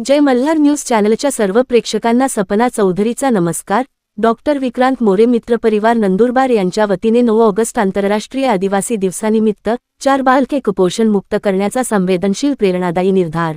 जय Malhar news चॅनलच्या सर्व प्रेक्षकांना सपना चौधरीचा नमस्कार. डॉक्टर विक्रांत मोरे मित्रपरिवार नंदुरबार यांच्या वतीने नऊ ऑगस्ट आंतरराष्ट्रीय आदिवासी दिवसानिमित्त चार बालके कुपोषण मुक्त करण्याचा संवेदनशील प्रेरणादायी निर्धार.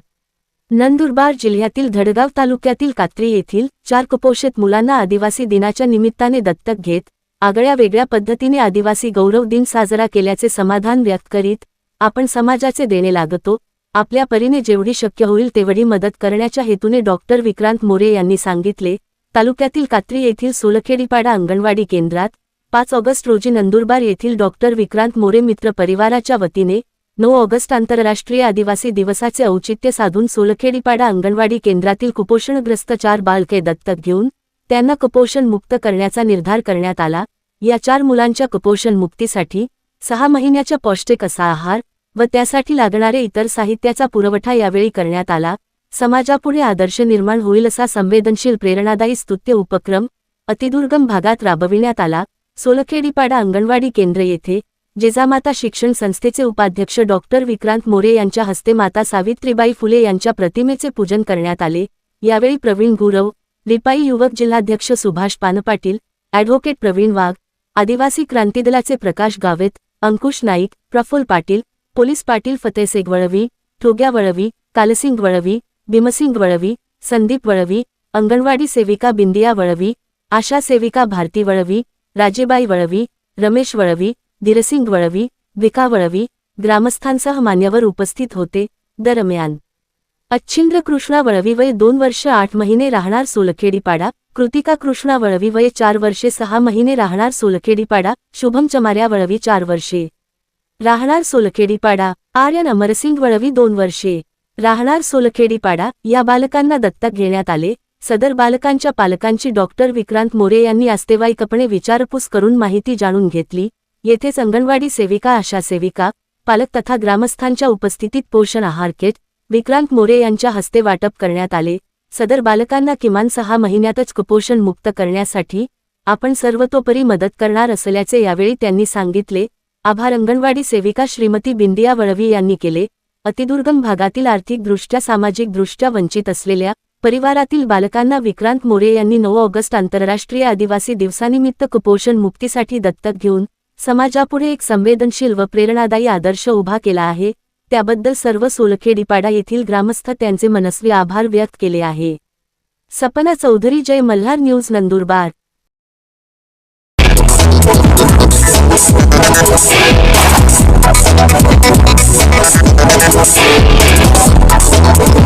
नंदुरबार जिल्ह्यातील धडगाव तालुक्यातील कात्री येथील चार कुपोषित मुलांना आदिवासी दिनाच्या निमित्ताने दत्तक घेत आगळ्या वेगळ्या पद्धतीने आदिवासी गौरव दिन साजरा केल्याचे समाधान व्यक्त करीत आपण समाजाचे देणे लागतो आपल्या परीने जेवढी शक्य होईल तेवढी मदत करण्याच्या हेतूने डॉक्टर विक्रांत मोरे यांनी सांगितले तालुक्यातील कात्री येथील सोलखेडीपाडा अंगणवाडी केंद्रात पाच ऑगस्ट रोजी नंदुरबार येथील डॉक्टर विक्रांत मोरे मित्र परिवाराच्या वतीने नऊ ऑगस्ट आंतरराष्ट्रीय आदिवासी दिवसाचे औचित्य साधून सोलखेडीपाडा अंगणवाडी केंद्रातील कुपोषणग्रस्त चार बालके दत्तक घेऊन त्यांना कुपोषण मुक्त करण्याचा निर्धार करण्यात आला. या चार मुलांच्या कुपोषण मुक्तीसाठी सहा महिन्याच्या पौष्टिक असा आहार व त्यासाठी लागणारे इतर साहित्याचा पुरवठा यावेळी करण्यात आला. समाजापुढे आदर्श निर्माण होईल असा संवेदनशील प्रेरणादायी स्तुत्य उपक्रम अतिदुर्गम भागात राबविण्यात आला. सोलखेडीपाडा अंगणवाडी केंद्र येथे जिजामाता शिक्षण संस्थेचे उपाध्यक्ष डॉक्टर विक्रांत मोरे यांच्या हस्ते माता सावित्रीबाई फुले यांच्या प्रतिमेचे पूजन करण्यात आले. यावेळी प्रवीण गुरव रिपाई युवक जिल्हाध्यक्ष सुभाष पानपाटील ॲडव्होकेट प्रवीण वाघ आदिवासी क्रांतीदलाचे प्रकाश गावेत अंकुश नाईक प्रफुल्ल पाटील पोलीस पाटील फतेसेग वळवी ठोग्या वळवी कालसिंग वळवी भीमसिंग वळवी संदीप वळवी अंगणवाडी सेविका बिंदिया वळवी आशा सेविका भारती वळवी राजेबाई वळवी रमेश वळवी धीरसिंग वळवी विका वळवी ग्रामस्थांसह मान्यवर उपस्थित होते. दरम्यान अच्छिंद्र कृष्णा वळवी वय दोन वर्ष आठ महिने राहणार सोलखेडीपाडा कृतिका कृष्णा वळवी वय चार वर्षे सहा महिने राहणार सोलखेडीपाडा शुभम चमार्या वळवी चार वर्षे. राहणार सोलखेडीपाडा आर्यन अमरसिंग वळवी दोन वर्षे. राहणार सोलखेडीपाडा या बालकांना दत्तक घेण्यात आले. सदर बालकांच्या पालकांची डॉक्टर विक्रांत मोरे यांनी आस्तेवाईकपणे विचारपूस करून माहिती जाणून घेतली. येथेच अंगणवाडी सेविका आशा सेविका पालक तथा ग्रामस्थांच्या उपस्थितीत पोषण आहार किट विक्रांत मोरे यांच्या हस्ते वाटप करण्यात आले. सदर बालकांना किमान सहा महिन्यातच कुपोषण मुक्त करण्यासाठी आपण सर्वतोपरी मदत करणार असल्याचे यावेळी त्यांनी सांगितले. आभार. अंगणवाडी सेविका श्रीमती बिंदिया वळवी यांनी केले. अतिदुर्गम भागातील आर्थिकदृष्ट्या सामाजिकदृष्ट्या वंचित असलेल्या परिवारातील बालकांना विक्रांत मोरे यांनी नऊ ऑगस्ट आंतरराष्ट्रीय आदिवासी दिवसानिमित्त कुपोषण मुक्तीसाठी दत्तक घेऊन समाजापुढे एक संवेदनशील व प्रेरणादायी आदर्श उभा केला आहे. त्याबद्दल सर्व सोलखेडीपाडा येथील ग्रामस्थ त्यांचे मनस्वी आभार व्यक्त केले आहे. सपना चौधरी जय मल्हार न्यूज नंदुरबार. です。